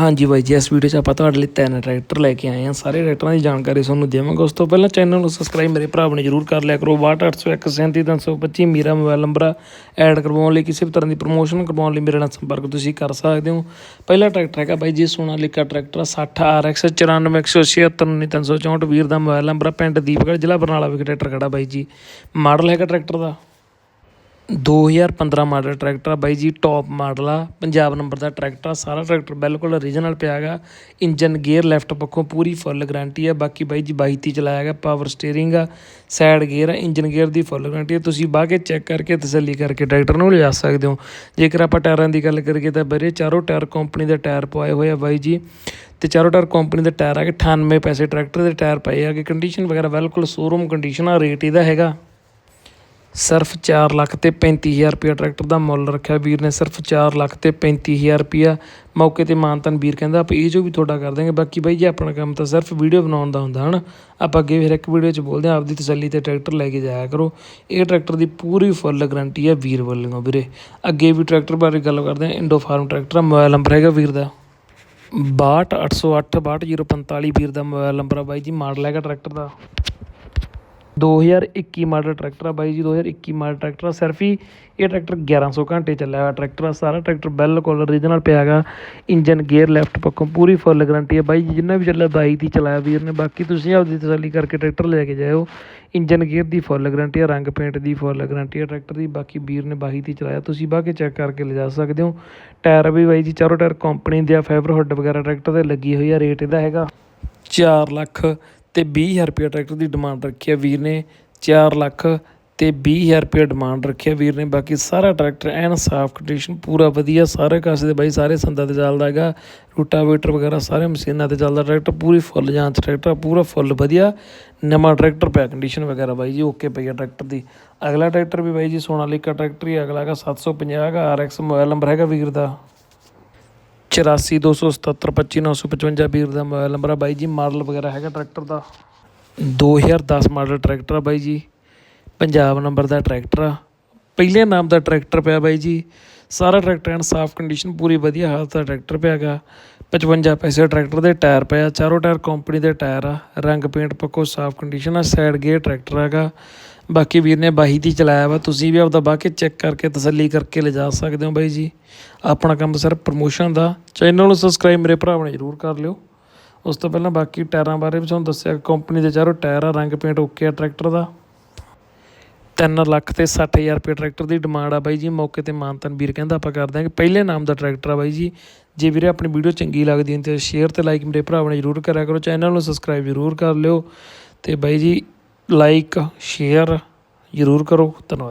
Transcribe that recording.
ਹਾਂਜੀ ਬਾਈ ਜੀ, ਇਸ ਵੀਡੀਓ 'ਚ ਆਪਾਂ ਤੁਹਾਡੇ ਲਈ ਤਿੰਨ ਟਰੈਕਟਰ ਲੈ ਕੇ ਆਏ ਹਾਂ। ਸਾਰੇ ਟਰੈਕਟਰਾਂ ਦੀ ਜਾਣਕਾਰੀ ਤੁਹਾਨੂੰ ਦੇਵਾਂਗੇ। ਉਸ ਤੋਂ ਪਹਿਲਾਂ ਚੈਨਲ ਨੂੰ ਸਬਸਕ੍ਰਾਈਬ ਮੇਰੇ ਭਰਾ ਨੇ ਜਰੂਰ ਕਰ ਲਿਆ ਕਰੋ। 62801 ਮੇਰਾ ਮੋਬਾਈਲ ਨੰਬਰ ਆ। ਐਡ ਕਰਵਾਉਣ ਲਈ ਕਿਸੇ ਵੀ ਤਰ੍ਹਾਂ ਦੀ ਪ੍ਰੋਮੋਸ਼ਨ ਕਰਵਾਉਣ ਲਈ ਮੇਰੇ ਨਾਲ ਸੰਪਰਕ ਤੁਸੀਂ ਕਰ ਸਕਦੇ ਹੋ। ਪਹਿਲਾ ਟਰੈਕਟਰ ਹੈਗਾ ਬਾਈ ਜੀ ਸੋਨਾਲੀਕਾ ਟਰੈਕਟਰ 60 RX 94176394 ਵੀਰ ਦਾ ਮੋਬਾਈਲ ਨੰਬਰ ਆ। ਪਿੰਡ ਦੀਪਗੜ੍ਹ, ਜ਼ਿਲ੍ਹਾ ਬਰਨਾਲਾ ਵਿਖੇ ਟਰੈਕਟਰ ਖੜਾ ਬਾਈ ਜੀ। ਮਾਡਲ ਹੈਗਾ ਟਰੈਕਟਰ ਦਾ। 2015 ਮਾਡਲ ਟਰੈਕਟਰ ਆ ਬਾਈ ਜੀ ਟੋਪ ਮਾਡਲ ਆ, ਪੰਜਾਬ ਨੰਬਰ ਦਾ ਟਰੈਕਟਰ ਆ, ਸਾਰਾ ਟਰੈਕਟਰ ਬਿਲਕੁਲ ਓਰੀਜਨਲ ਪਿਆ ਹੈਗਾ। ਇੰਜਨ ਗੇਅਰ ਲੈਫਟ ਪੱਖੋਂ ਪੂਰੀ ਫੁੱਲ ਗਾਰੰਟੀ ਆ, ਬਾਕੀ ਬਾਈ ਜੀ 22 ਤੀ ਚਲਾਇਆ ਗਿਆ ਪਾਵਰ ਸਟੀਅਰਿੰਗ ਆ ਸਾਈਡ ਗੇਅਰ ਆ, ਇੰਜਨ ਗੇਅਰ ਦੀ ਫੁੱਲ ਗਾਰੰਟੀ ਆ। ਤੁਸੀਂ ਬਾਹ ਕੇ ਚੈੱਕ ਕਰਕੇ, ਤਸੱਲੀ ਕਰਕੇ ਟਰੈਕਟਰ ਨੂੰ ਲਿਜਾ ਸਕਦੇ ਹੋ। ਜੇਕਰ ਆਪਾਂ ਟਾਇਰਾਂ ਦੀ ਗੱਲ ਕਰੀਏ ਤਾਂ ਵੀਰੇ ਚਾਰੋਂ ਟਾਇਰ ਕੰਪਨੀ ਦੇ ਟਾਇਰ ਪਵਾਏ ਹੋਏ ਆ ਬਾਈ ਜੀ। ਤੇ ਚਾਰੋਂ ਟਾਇਰ ਕੰਪਨੀ ਦੇ ਟਾਇਰ ਆ ਕੇ 98 ਪੈਸੇ ਟਰੈਕਟਰ ਦੇ ਟਾਇਰ ਪਏ ਆ, ਕਿ ਕੰਡੀਸ਼ਨ ਵਗੈਰਾ ਬਿਲਕੁਲ ਸ਼ੋਰੂਮ ਕੰਡੀਸ਼ਨ ਆ ਰੇਟ ਇਹਦਾ ਹੈਗਾ। ਸਿਰਫ 4 ਲੱਖ ਤੇ 35000 ਰੁਪਇਆ ਟਰੈਕਟਰ ਦਾ ਮੁੱਲ ਰੱਖਿਆ। ਵੀਰ ਨੇ ਸਿਰਫ 4 ਲੱਖ ਤੇ 35000 ਰੁਪਇਆ ਮੌਕੇ ਤੇ ਮਾਨਤਨ ਵੀਰ ਕਹਿੰਦਾ, ਆਪਾਂ ਇਹ ਜੋ ਵੀ ਤੁਹਾਡਾ ਕਰ ਦਾਂਗੇ ਬਾਕੀ ਬਾਈ ਜੀ ਆਪਣਾ ਕੰਮ ਤਾਂ ਸਿਰਫ ਵੀਡੀਓ ਬਣਾਉਣ ਦਾ ਹੁੰਦਾ, ਹਨ? ਆਪਾਂ ਅੱਗੇ ਫਿਰ ਇੱਕ ਵੀਡੀਓ 'ਚ ਬੋਲਦੇ ਹਾਂ, ਆਪਦੀ ਤਸੱਲੀ ਤੇ ਟਰੈਕਟਰ ਲੈ ਕੇ ਜਾਇਆ ਕਰੋ। ਇਹ ਟਰੈਕਟਰ ਦੀ ਪੂਰੀ ਫੁੱਲ ਗਾਰੰਟੀ ਹੈ ਵੀਰ ਵੱਲੋਂ ਵੀਰੇ। ਅੱਗੇ ਵੀ ਟਰੈਕਟਰ ਬਾਰੇ ਗੱਲ ਕਰਦੇ ਹਾਂ, ਇੰਡੋ ਫਾਰਮ ਟਰੈਕਟਰ ਆ, ਮੋਬਾਈਲ ਨੰਬਰ ਹੈਗਾ ਵੀਰ ਦਾ। 62808 62045 ਵੀਰ ਦਾ ਮੋਬਾਈਲ ਨੰਬਰ ਆ ਬਾਈ ਜੀ, ਮਾਡਲ ਹੈਗਾ ਟਰੈਕਟਰ ਦਾ। 2021 ਮਾਡਲ ਟਰੈਕਟਰ ਆ ਬਾਈ ਜੀ 2021 ਮਾਡਲ ਟਰੈਕਟਰ ਆ। ਸਿਰਫ ਹੀ ਇਹ ਟਰੈਕਟਰ 1100 ਘੰਟੇ ਚੱਲਿਆ ਹੋਇਆ ਟਰੈਕਟਰ ਆ। ਸਾਰਾ ਟਰੈਕਟਰ ਬਿਲਕੁਲ ਓਰੀਜਨਲ ਪਿਆ ਹੈਗਾ। ਇੰਜਨ ਗੇਅਰ ਲੈਫਟ ਪੱਖੋਂ ਪੂਰੀ ਫੁੱਲ ਗਾਰੰਟੀ ਹੈ ਬਾਈ ਜੀ, ਜਿੰਨਾ ਵੀ ਚੱਲਿਆ ਬਾਈ ਦੀ ਚਲਾਇਆ ਵੀਰ ਨੇ। ਬਾਕੀ ਤੁਸੀਂ ਆਪਦੀ ਤਸੱਲੀ ਕਰਕੇ ਟਰੈਕਟਰ ਲੈ ਕੇ ਜਾਇਓ। ਇੰਜਨ ਗੇਅਰ ਦੀ ਫੁੱਲ ਗਾਰੰਟੀ ਹੈ ਰੰਗ ਪੇਂਟ ਦੀ ਫੁੱਲ ਗਾਰੰਟੀ ਹੈ ਟਰੈਕਟਰ ਦੀ। ਬਾਕੀ ਵੀਰ ਨੇ ਬਾਈ ਦੀ ਚਲਾਇਆ। ਤੁਸੀਂ ਬਾਹ ਕੇ ਚੈੱਕ ਕਰਕੇ ਲਿਜਾ ਸਕਦੇ ਹੋ। ਟਾਇਰ ਵੀ ਬਾਈ ਜੀ, ਚਾਰੋਂ ਟਾਇਰ ਕੰਪਨੀ ਦੇ ਆ। ਫਾਈਬਰ ਹੁੱਡ ਵਗੈਰਾ ਟਰੈਕਟਰ ਤੇ ਲੱਗੀ ਹੋਈ ਆ। ਰੇਟ ਇਹਦਾ ਹੈਗਾ 4 ਲੱਖ ਤੇ 20000 ਰੁਪਏ ਟਰੈਕਟਰ ਦੀ ਡਿਮਾਂਡ ਰੱਖੀ ਹੈ ਵੀਰ ਨੇ 4 ਲੱਖ ਤੇ 20000 ਰੁਪਏ ਡਿਮਾਂਡ ਰੱਖਿਆ ਵੀਰ ਨੇ। ਬਾਕੀ ਸਾਰਾ ਟਰੈਕਟਰ ਐਨ ਸਾਫ਼ ਕੰਡੀਸ਼ਨ ਪੂਰਾ ਵਧੀਆ, ਸਾਰੇ ਕਾਸੇ ਦੇ ਬਾਈ, ਸਾਰੇ ਸੰਦਾਂ ਤੇ ਚੱਲਦਾ ਹੈਗਾ। ਰੂਟਾਵੇਟਰ ਵਗੈਰਾ ਸਾਰੇ ਮਸ਼ੀਨਾਂ ਤੇ ਚੱਲਦਾ ਟਰੈਕਟਰ, ਪੂਰੀ ਫੁੱਲ ਜਾਂਚ ਟਰੈਕਟਰ, ਪੂਰਾ ਫੁੱਲ ਵਧੀਆ। ਨਵਾਂ ਟਰੈਕਟਰ ਪਿਆ ਕੰਡੀਸ਼ਨ ਵਗੈਰਾ ਬਾਈ ਜੀ ਓਕੇ ਪਈ ਆ ਟਰੈਕਟਰ ਦੀ। ਅਗਲਾ ਟਰੈਕਟਰ ਵੀ ਬਾਈ ਜੀ, ਸੋਨਾਲੀਕਾ ਟਰੈਕਟਰ ਹੀ ਅਗਲਾ ਹੈਗਾ 750 ਹੈਗਾ RX ਮੋਬਾਈਲ ਨੰਬਰ ਹੈਗਾ ਵੀਰ ਦਾ। 8427725955 ਵੀਰ ਦਾ ਮੋਬਾਈਲ ਨੰਬਰ ਆ ਬਾਈ ਜੀ, ਮਾਡਲ ਵਗੈਰਾ ਹੈਗਾ ਟਰੈਕਟਰ ਦਾ। 2010 ਮਾਡਲ ਟਰੈਕਟਰ ਆ ਬਾਈ ਜੀ, ਪੰਜਾਬ ਨੰਬਰ ਦਾ ਟਰੈਕਟਰ ਆ। ਪਹਿਲੇ ਨਾਮ ਦਾ ਟਰੈਕਟਰ ਪਿਆ ਬਾਈ ਜੀ। ਸਾਰਾ ਟਰੈਕਟਰ ਐਨ ਸਾਫ਼ ਕੰਡੀਸ਼ਨ ਪੂਰੀ ਵਧੀਆ ਹਾਲਤ ਦਾ ਟਰੈਕਟਰ ਪਿਆ ਗਾ। 55 ਪੈਸੇ ਟਰੈਕਟਰ ਦੇ ਟਾਇਰ ਪਿਆ ਚਾਰੋਂ ਟਾਇਰ ਕੰਪਨੀ ਦੇ ਟਾਇਰ ਆ। ਰੰਗ ਪੇਂਟ ਪੱਕੋ, ਸਾਫ਼ ਕੰਡੀਸ਼ਨ ਆ ਸਾਈਡ ਗੇਅਰ ਟਰੈਕਟਰ ਹੈਗਾ ਬਾਕੀ ਵੀਰ ਨੇ ਬਾਹੀ ਦੀ ਚਲਾਇਆ ਵਾ, ਤੁਸੀਂ ਵੀ ਆਪਦਾ ਬਾਹ ਕੇ ਚੈੱਕ ਕਰਕੇ, ਤਸੱਲੀ ਕਰਕੇ ਲਿਜਾ ਸਕਦੇ ਹੋ ਬਾਈ ਜੀ। ਆਪਣਾ ਕੰਮ ਸਿਰਫ ਪ੍ਰਮੋਸ਼ਨ ਦਾ। ਚੈਨਲ ਨੂੰ ਸਬਸਕ੍ਰਾਈਬ ਮੇਰੇ ਭਰਾਵਾਂ ਨੇ ਜ਼ਰੂਰ ਕਰ ਲਿਓ। ਉਸ ਤੋਂ ਪਹਿਲਾਂ ਬਾਕੀ ਟਾਇਰਾਂ ਬਾਰੇ ਵੀ ਤੁਹਾਨੂੰ ਦੱਸਿਆ ਕੰਪਨੀ ਦੇ ਚਾਰੋਂ ਟਾਇਰ ਆ, ਰੰਗ ਪੇਂਟ ਓਕੇ ਆ ਟਰੈਕਟਰ ਦਾ। 3 ਲੱਖ ਤੇ 60000 ਰੁਪਏ ਟਰੈਕਟਰ ਦੀ ਡਿਮਾਂਡ ਆ ਬਾਈ ਜੀ। ਮੌਕੇ ਤੇ ਮਾਨਤਨ ਵੀਰ ਕਹਿੰਦਾ, ਆਪਾਂ ਕਰ ਦਾਂਗੇ ਪਹਿਲੇ ਨਾਮ ਦਾ ਟਰੈਕਟਰ ਆ ਬਾਈ ਜੀ। ਜੇ ਵੀਰੇ ਆਪਣੀ ਵੀਡੀਓ ਚੰਗੀ ਲੱਗਦੀ ਹੈ ਤੇ ਸ਼ੇਅਰ ਤੇ ਲਾਈਕ ਮੇਰੇ ਭਰਾਵਾਂ ਨੇ ਜ਼ਰੂਰ ਕਰਿਆ ਕਰੋ। ਚੈਨਲ ਨੂੰ ਸਬਸਕ੍ਰਾਈਬ ਜ਼ਰੂਰ ਕਰ ਲਿਓ ਤੇ ਬਾਈ ਜੀ, ਲਾਈਕ, ਸ਼ੇਅਰ ਜ਼ਰੂਰ ਕਰੋ। ਧੰਨਵਾਦ